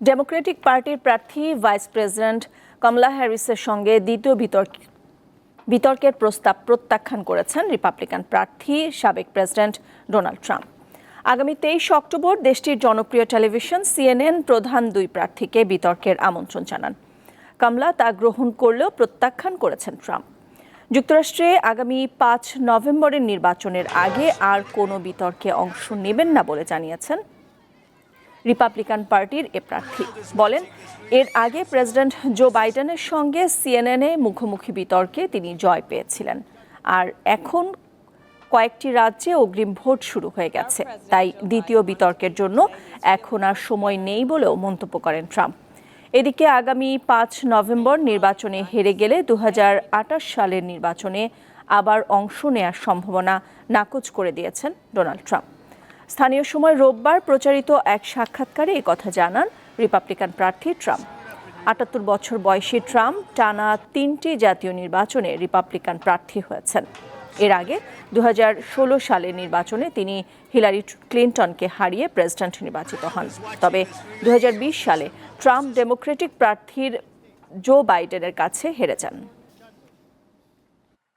Democratic পার্টির প্রার্থী vice president কমলা হ্যারিসের সঙ্গে দ্বিতীয় বিতর্ক বিতর্কের প্রস্তাব প্রত্যাখ্যান করেছেন রিপাবলিকান প্রার্থী সাবেক প্রেসিডেন্ট ডোনাল্ড ট্রাম্প। আগামী তেইশ অক্টোবর দেশটির জনপ্রিয় টেলিভিশন সিএনএন প্রধান দুই প্রার্থীকে বিতর্কের আমন্ত্রণ জানান। কমলা তা গ্রহণ করলেও প্রত্যাখ্যান করেছেন ট্রাম্প। যুক্তরাষ্ট্রে আগামী পাঁচ নভেম্বরের নির্বাচনের আগে আর কোনো বিতর্কে অংশ নেবেন না বলে জানিয়েছেন রিপাবলিকান পার্টির এ প্রার্থী। বলেন, এর আগে প্রেসিডেন্ট জো বাইডেনের সঙ্গে সিএনএনে মুখোমুখি বিতর্কে তিনি জয় পেয়েছিলেন। আর এখন কয়েকটি রাজ্যে অগ্রিম ভোট শুরু হয়ে গেছে। তাই দ্বিতীয় বিতর্কের জন্য এখন আর সময় নেই বলেও মন্তব্য করেন ট্রাম্প। এদিকে আগামী পাঁচ নভেম্বর নির্বাচনে হেরে গেলে দু হাজার আঠাশ সালের নির্বাচনে আবার অংশ নেওয়ার সম্ভাবনা নাকচ করে দিয়েছেন ডোনাল্ড ট্রাম্প। স্থানীয় সময় রোববার প্রচারিত এক সাক্ষাৎকারে কথা জানান রিপাবলিকান প্রার্থী ট্রাম্প। আটাত্তর বছর বয়সী ট্রাম্প টানা তিনটি জাতীয় নির্বাচনে রিপাবলিকান প্রার্থী হয়েছেন। এর আগে দু হাজার ষোলো সালের নির্বাচনে তিনি হিলারি ক্লিন্টনকে হারিয়ে প্রেসিডেন্ট নির্বাচিত হন। তবে দু হাজার বিশ সালে ট্রাম্প ডেমোক্রেটিক প্রার্থীর জো বাইডেনের কাছে হেরে যান।